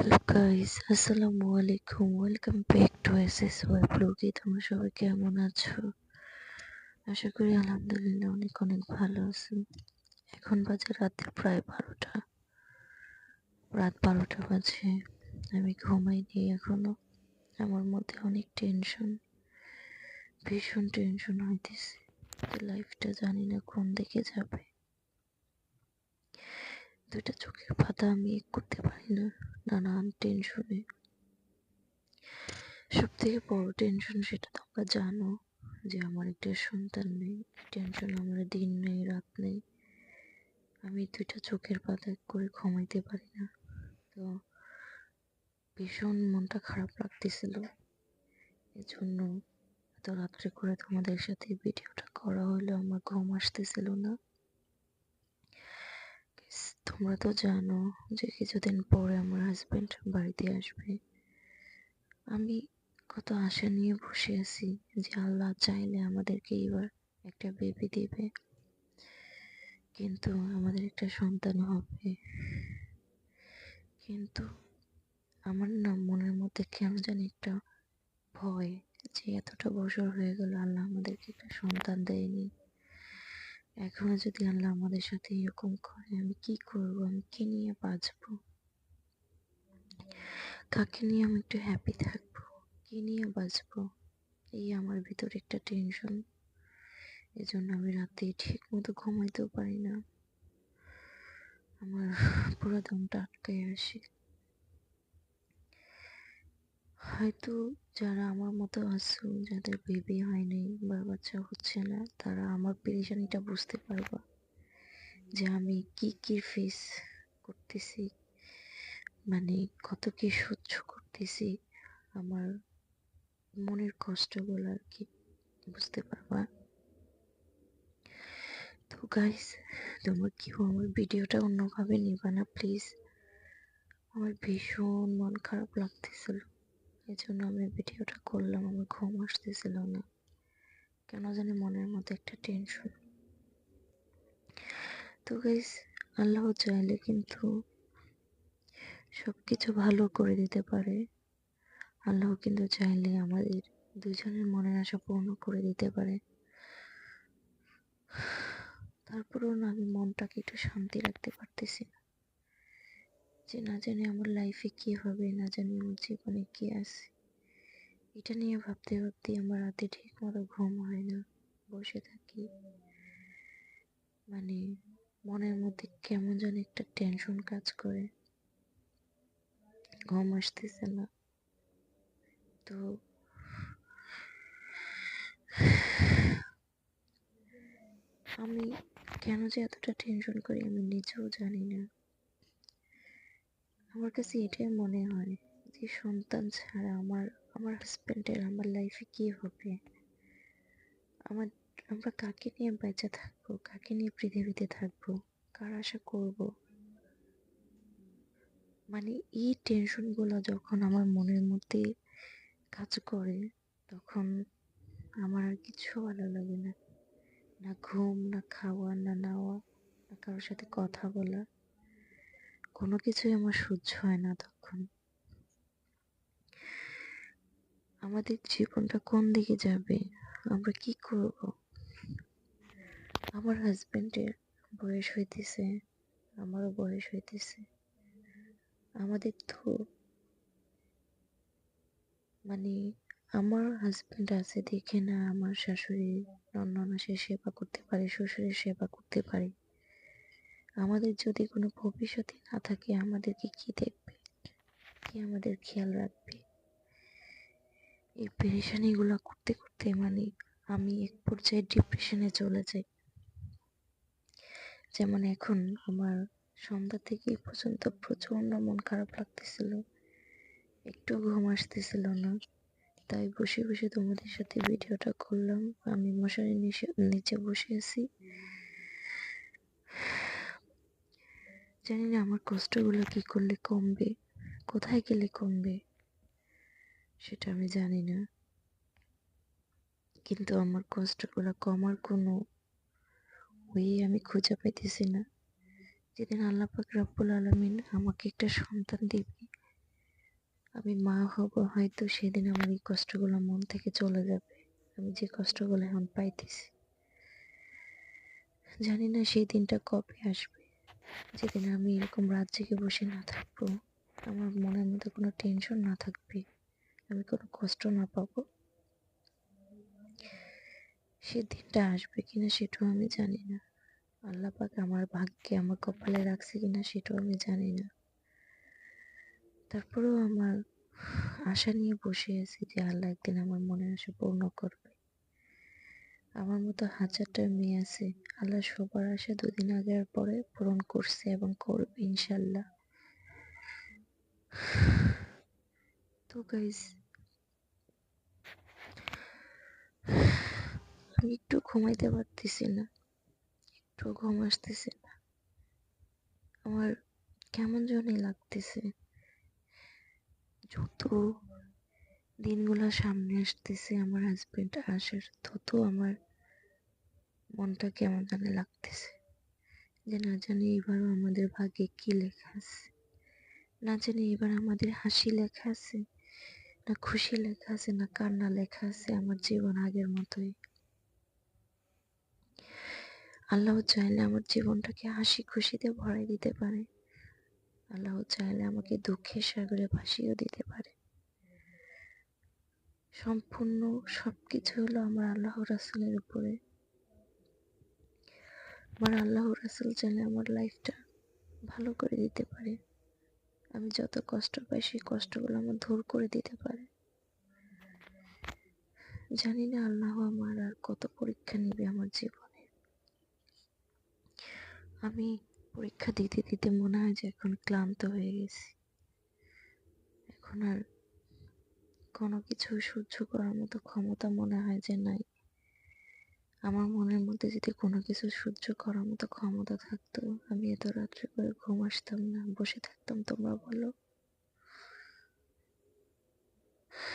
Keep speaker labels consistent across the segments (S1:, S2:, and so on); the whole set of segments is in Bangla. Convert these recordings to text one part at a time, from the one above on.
S1: হ্যালো গাইস আসসালামু আলাইকুম welcome back to S S Y ব্লগে তোমরা সবাই কেমন আছো? আশা করি আলহামদুলিল্লাহ অনেক অনেক ভালো আছো। এখন বাজে রাতে প্রায় বারোটা। রাত বারোটা বাজে। আমি ঘুমাইনি এখনও। আমার মধ্যে অনেক টেনশন ভীষণ টেনশন হইতেছে। লাইফটা জানি না কোন দিকে যাবে। দুইটা চোখের পাতা আমি করতে পারি না। নানান টেনশনে সব থেকে বড় টেনশন সেটা তোমরা জানো যে আমার একটা সন্তান নেই টেনশন আমার দিন নেই, রাত নেই। আমি দুইটা চোখের পাতা করে ঘুমাইতে পারি না। তো ভীষণ মনটা খারাপ লাগতেছিল। এজন্য এত রাত্রে করে তোমাদের সাথে ভিডিওটা করা হলো, আমার ঘুম আসতেছিল না। তোমরা তো জানো যে কিছুদিন পরে আমার হাজব্যান্ড বাড়িতে আসবে। আমি কত আশা নিয়ে বসে আছি যে আল্লাহ চাইলে আমাদেরকে এবার একটা বেবি দিবে। কিন্তু আমাদের একটা সন্তান হবে। কিন্তু আমার না মনের মধ্যে কেন জানি একটা ভয় যে এতটা বছর হয়ে গেল আল্লাহ আমাদেরকে একটা সন্তান দেয়নি। এখনও যদি আল্লাহ আমাদের সাথে এরকম করে, আমি কি করব? আমি কি নিয়ে বাঁচবো? কাকে নিয়ে আমি একটু হ্যাপি থাকব? কি নিয়ে বাঁচবো? এই আমার ভিতরে একটা টেনশন এজন্য আমি রাতে ঠিক মতো ঘুমাইতেও পারি না। আমার পুরো দমটা আটকে আসে। হয়তো যারা আমার মতো আছো, যাদের বেবি হয়নি বা বাচ্চা হচ্ছে না, তারা আমার পেরেশানিটা বুঝতে পারবা যে আমি কি কি ফেস করতেছি মানে কত কি সহ্য করতেছি। আমার মনের কষ্টগুলো আর কি বুঝতে পারবা। তো গাইস তোমার কেউ আমার ভিডিওটা অন্যভাবে নিবা না প্লিজ আমার ভীষণ মন খারাপ লাগতেছিল। এই জন্য আমি ভিডিওটা করলাম, আমার ঘুম আসতেছিল না। কেন জানি মনের মধ্যে একটা টেনশন তো গাইস আল্লাহ চাইলে কিন্তু সব কিছু ভালো করে দিতে পারে। আল্লাহ কিন্তু চাইলে আমাদের দুজনের মনের আশা পূর্ণ করে দিতে পারে। তারপরেও না আমি মনটাকে একটু শান্তি রাখতে পারতেছি না। যে না জানি আমার লাইফে কি হবে, না জানি আমার জীবনে কি আছে। এটা নিয়ে ভাবতে ভাবতে আমার রাতে ঠিক মতো ঘুম হয় না, বসে থাকি। মানে মনের মধ্যে কেমন যেন একটা টেনশন কাজ করে। ঘুম আসতেছে না। তো আমি কেন যে এতটা টেনশন করি আমি নিজেও জানি না। আমার কাছে এটাই মনে হয় যে সন্তান ছাড়া আমার আমার হাজব্যান্ডের আমার লাইফে কি হবে? আমার, আমরা কাকে নিয়ে বেঁচে থাকব? কাকে নিয়ে পৃথিবীতে থাকব? কার আশা করব? মানে এই টেনশনগুলো যখন আমার মনের মধ্যে কাজ করে, তখন আমার আর কিছু ভালো লাগে না। না ঘুম, না খাওয়া, না নাওয়া, না কারোর সাথে কথা বলা। কোনো কিছুই আমার সহ্য হয় না তখন। আমাদের জীবনটা কোন দিকে যাবে? আমরা কি করব? আমার হাজব্যান্ডের বয়স হইতেছে, আমারও বয়স হইতেছে। আমাদের তো মানে আমার হাজব্যান্ড আছে দেখে না, আমার শাশুড়ি নন্ননাসের সেবা করতে পারে, শ্বশুরের সেবা করতে পারে। আমাদের যদি কোনো ভবিষ্যতে না থাকে, আমাদেরকে কি দেখবে? কি আমাদের খেয়াল রাখবে? এই পেরেশানিগুলো করতে করতে মানে আমি এক পর্যায়ে ডিপ্রেশনে চলে যাই। যেমন এখন আমার সন্ধ্যা থেকে পর্যন্ত প্রচণ্ড মন খারাপ লাগতেছিল। একটু ঘুম আসতেছিল না। তাই বসে বসে তোমাদের সাথে ভিডিওটা করলাম। আমি মশারি নিচে বসে আছি। জানি না আমার কষ্টগুলো কি করলে কমবে, কোথায় গেলে কমবে, সেটা আমি জানি না। কিন্তু আমার কষ্টগুলো কমার কোনো ওই আমি খুঁজে পাইতেছি না। যেদিন আল্লাহ পাক রব্বুল আলমিন আমাকে একটা সন্তান দিবে, আমি মা হব হয়তো সেদিন আমার এই কষ্টগুলো মন থেকে চলে যাবে, আমি যে কষ্টগুলো এখন পাইতেছি। জানি না সেই দিনটা কবে আসবে। যেদিন আমি এরকম রাত জেগে বসে না থাকব, আমার মনের মধ্যে কোনো টেনশন না থাকবে। আমি কোনো কষ্ট না পাবো। সে দিনটা আসবে কিনা সেটাও আমি জানি না। আল্লাহ পাক আমার ভাগ্যে আমার কপালে রাখছে কিনা সেটাও আমি জানি না। তারপরেও আমার আশা নিয়ে বসে আছি যে আল্লাহ একদিন আমার মনে আশা পূর্ণ করবে। আমার মতো হাজারটা মেয়ে আছে। আল্লাহ সবার আশা দুদিন আগের পরে পূরণ করছে এবং করবে ইনশাল্লাহ তো গাইজ আমি একটু ঘুমাইতে পারতেছি না। একটু ঘুম আসতেছে না। আমার কেমন জানি লাগতেছে। যত দিনগুলো সামনে আসতেছে, আমার হাজবেন্ড আসার তত আমার মনটা কেমন জানি লাগতেছে। যে না জানি এবারও আমাদের ভাগ্যে কি লেখা আছে। না জানি এবার আমাদের হাসি লেখা আছে, না খুশি লেখা আছে, না কান্না লেখা আছে, আমার জীবন আগের মতোই। আল্লাহ চাইলে আমার জীবনটাকে হাসি খুশিতে ভরাই দিতে পারে। আল্লাহ চাইলে আমাকে দুঃখের সাগরে ভাসিয়েও দিতে পারে। সম্পূর্ণ সব কিছু হলো আমার আল্লাহ রাসুলের উপরে। আমার আল্লাহ রাসুল চাইলে আমার লাইফটা ভালো করে দিতে পারে। আমি যত কষ্ট পাই সেই কষ্টগুলো আমার দূর করে দিতে পারে। জানি না আল্লাহ আমার আর কত পরীক্ষা নেবে আমার জীবনে। আমি পরীক্ষা দিতে দিতে মনে হয় যে এখন ক্লান্ত হয়ে গেছি। এখন আর কোনো কিছু সহ্য করার মতো ক্ষমতা মনে হয় যে নাই। আমার মনের মধ্যে যদি কোনো কিছু সহ্য করার মতো ক্ষমতা থাকতো, আমি এত রাত্রে করে ঘুম আসতাম না, বসে থাকতাম, তোমরা বলো।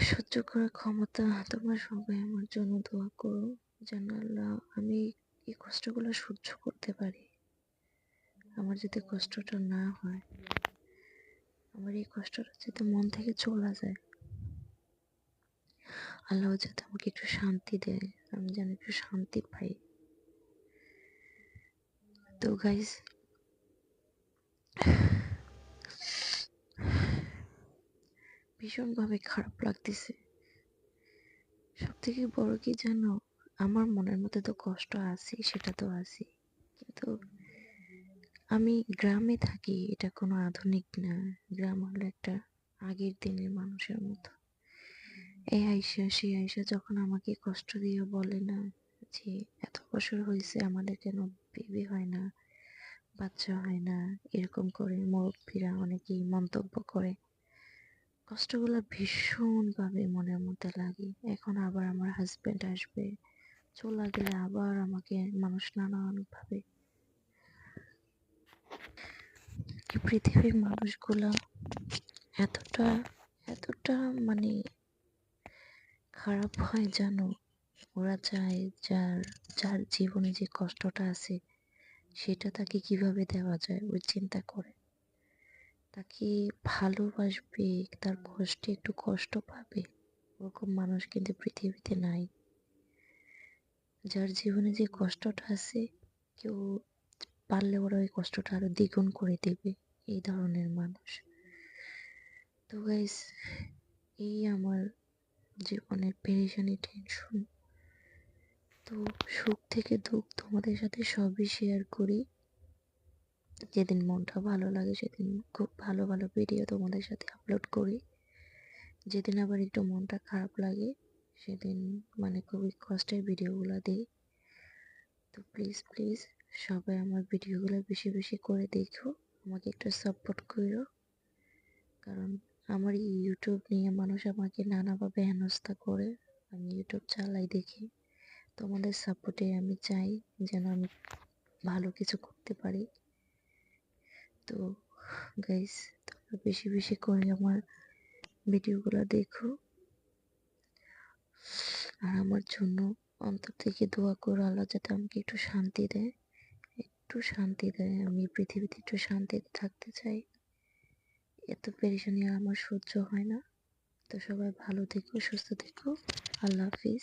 S1: সহ্য করার ক্ষমতা তোমরা সবাই আমার জন্য দোয়া করো, যেন আল্লাহ আমি এই কষ্টগুলো সহ্য করতে পারি। আমার যাতে কষ্টটা না হয়, আমার এই কষ্টটা যাতে মন থেকে চলে যায়। আল্লাহ যাতে আমাকে একটু শান্তি দেয়, আমি যেন একটু শান্তি পাই। তো গাইজ ভীষণভাবে খারাপ লাগতেছে। সব থেকে বড় কি জানো? আমার মনের মধ্যে তো কষ্ট আছে, সেটা তো আছে কিন্তু আমি গ্রামে থাকি, এটা কোনো আধুনিক না। গ্রাম হলো একটা আগের দিনের মানুষের মতো। এই আইসা সে আইসা যখন আমাকে কষ্ট দিয়ে বলে না যে, এত বছর হয়েছে আমাদের কেন বেবি হয় না, বাচ্চা হয় না, এরকম করে মুরব্বীরা অনেকেই মন্তব্য করে। কষ্টগুলো ভীষণভাবে মনের মধ্যে লাগে। এখন আবার আমার হাজব্যান্ড আসবে, চলে গেলে আবার আমাকে মানুষ নানানভাবে পৃথিবীর মানুষগুলো এতটা এতটা মানে খারাপ হয় জানো? ওরা চায় যার যার জীবনে যে কষ্টটা আছে, সেটা তাকে কীভাবে দেওয়া যায়? ওই চিন্তা করে। তাকে ভালোবাসবে, তার কষ্টে একটু কষ্ট পাবে। ওরকম মানুষ কিন্তু পৃথিবীতে নাই। যার জীবনে যে কষ্টটা আছে, কেউ পারলে ওরা ওই কষ্টটা আরও দ্বিগুণ করে দেবে, এই ধরনের মানুষ। তো গাইস এই আমার জীবনের পেরেশানি টেনশন তো সুখ থেকে দুঃখ তোমাদের সাথে সবই শেয়ার করি। যেদিন মনটা ভালো লাগে সেদিন খুব ভালো ভালো ভিডিও তোমাদের সাথে আপলোড করি। যেদিন আবার একটু মনটা খারাপ লাগে, সেদিন মানে খুবই কষ্টের ভিডিওগুলো দিই। তো প্লিজ প্লিজ সবাই আমার ভিডিওগুলো বেশি বেশি করে দেখো। আমাকে একটু সাপোর্ট করো কারণ আমার ইউটিউব নিয়ে মানুষ আমাকে নানাভাবে হেনস্থা করে। আমি ইউটিউব চালাই দেখি। তোমাদের সাপোর্টে আমি চাই যেন আমি ভালো কিছু করতে পারি। তো গাইস তোমরা বেশি বেশি করে আমার ভিডিওগুলো দেখো। আর আমার জন্য অন্তর থেকে দোয়া করো আল্লাহ যাতে আমাকে একটু শান্তি দেয়। একটু শান্তি দেয়। আমি পৃথিবীতে একটু শান্তিতে থাকতে চাই। এত পেরেশানি আমার সহ্য হয় না। তো সবাই ভালো থেকো সুস্থ থেকো। আল্লাহ হাফিজ।